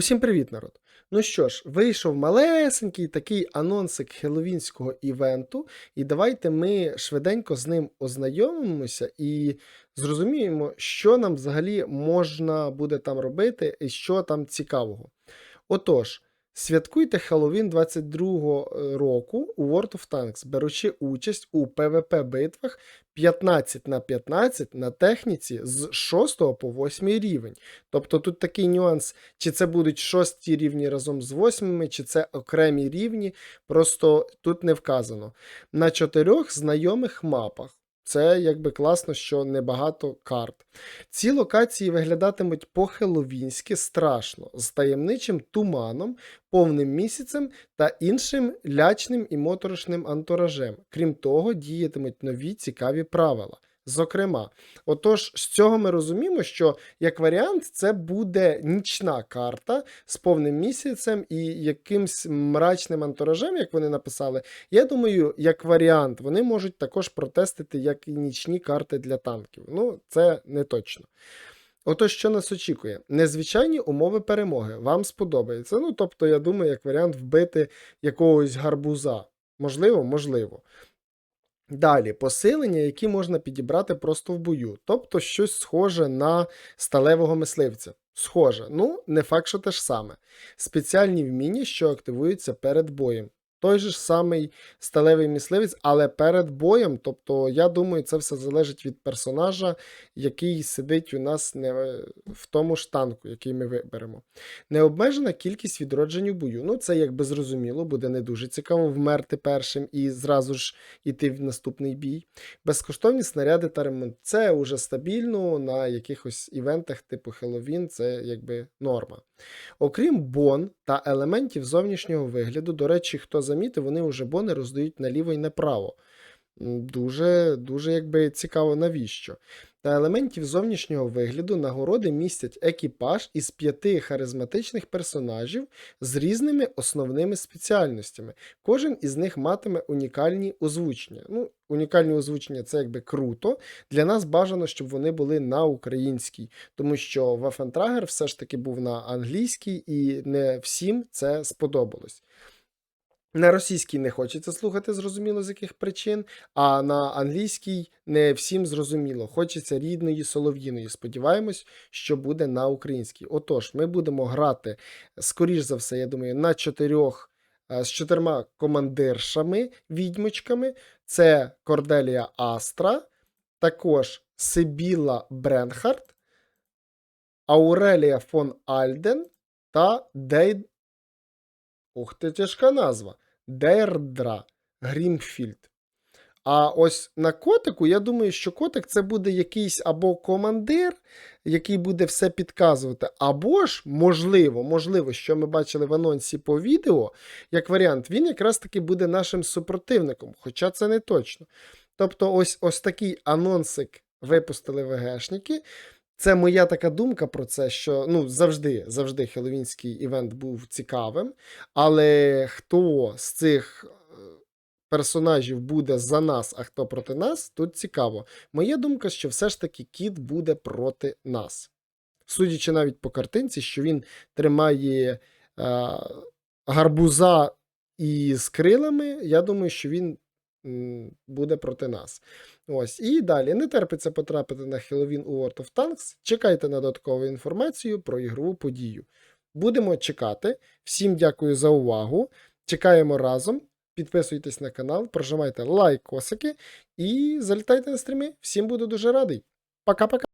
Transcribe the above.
Усім привіт, народ! Ну що ж, вийшов малесенький такий анонсик хеловінського івенту, і давайте ми швиденько з ним ознайомимося і зрозуміємо, що нам взагалі можна буде там робити і що там цікавого. Отож, святкуйте Хеллоуін 22-го року у World of Tanks, беручи участь у PvP-битвах 15 на 15 на техніці з 6 по 8 рівень. Тобто тут такий нюанс, чи це будуть шості рівні разом з восьмими, чи це окремі рівні, просто тут не вказано. На чотирьох знайомих мапах. Це якби класно, що небагато карт. Ці локації виглядатимуть по-хеловінськи страшно, з таємничим туманом, повним місяцем та іншим лячним і моторошним антуражем. Крім того, діятимуть нові цікаві правила. Зокрема, отож, з цього ми розуміємо, що як варіант це буде нічна карта з повним місяцем і якимсь мрачним антуражем, як вони написали. Я думаю, як варіант, вони можуть також протестити як і нічні карти для танків. Ну, це не точно. Отож, що нас очікує? Незвичайні умови перемоги. Вам сподобається. Ну, тобто, я думаю, як варіант вбити якогось гарбуза. Можливо, можливо. Далі, посилення, які можна підібрати просто в бою. Тобто щось схоже на сталевого мисливця. Схоже, ну, не факт, що те ж саме. Спеціальні вміння, що активуються перед боєм. Той же ж самий сталевий мисливець, але перед боєм. Тобто, я думаю, це все залежить від персонажа, який сидить у нас не в тому ж танку, який ми виберемо. Необмежена кількість відроджень у бою. Ну, це якби зрозуміло, буде не дуже цікаво вмерти першим і зразу ж іти в наступний бій. Безкоштовні снаряди та ремонт. Це вже стабільно на якихось івентах типу Хеллоуін, це якби норма. Окрім бон та елементів зовнішнього вигляду, до речі, хто замітив, вони вже бони роздають наліво і направо. Дуже, дуже якби цікаво, навіщо. Та елементів зовнішнього вигляду нагороди містять екіпаж із п'яти харизматичних персонажів з різними основними спеціальностями. Кожен із них матиме унікальні озвучення. Ну, унікальні озвучення це якби круто. Для нас бажано, щоб вони були на українській, тому що Waffentrager все ж таки був на англійській, і не всім це сподобалось. На російській не хочеться слухати, зрозуміло, з яких причин, а на англійській не всім зрозуміло. Хочеться рідної солов'їної. Сподіваємось, що буде на українській. Отож, ми будемо грати, скоріш за все, я думаю, на чотирьох е, з чотирма командиршами, відьмочками. Це Корделія Астра, також Сибіла Бренхард, Аурелія фон Альден та Дейд. Ух ти, тяжка назва. Дердра Грімфільд. А ось на котику, я думаю, що котик це буде якийсь або командир, який буде все підказувати, або ж, можливо, можливо, що ми бачили в анонсі по відео, як варіант, він якраз таки буде нашим супротивником, хоча це не точно. Тобто, ось ось такий анонсик випустили ВГшники. Це моя така думка про це, що ну, завжди завжди хеллоуінський івент був цікавим. Але хто з цих е, персонажів буде за нас, а хто проти нас, тут цікаво. Моя думка, що все ж таки кіт буде проти нас. Судячи навіть по картинці, що він тримає е, гарбуза із крилами, я думаю, що він буде проти нас. Ось, і далі не терпиться потрапити на Хеловін у World of Tanks. Чекайте на додаткову інформацію про ігрову подію. Будемо чекати. Всім дякую за увагу. Чекаємо разом. Підписуйтесь на канал, прожимайте лайкосики і залітайте на стріми. Всім буду дуже радий. Пока-пока.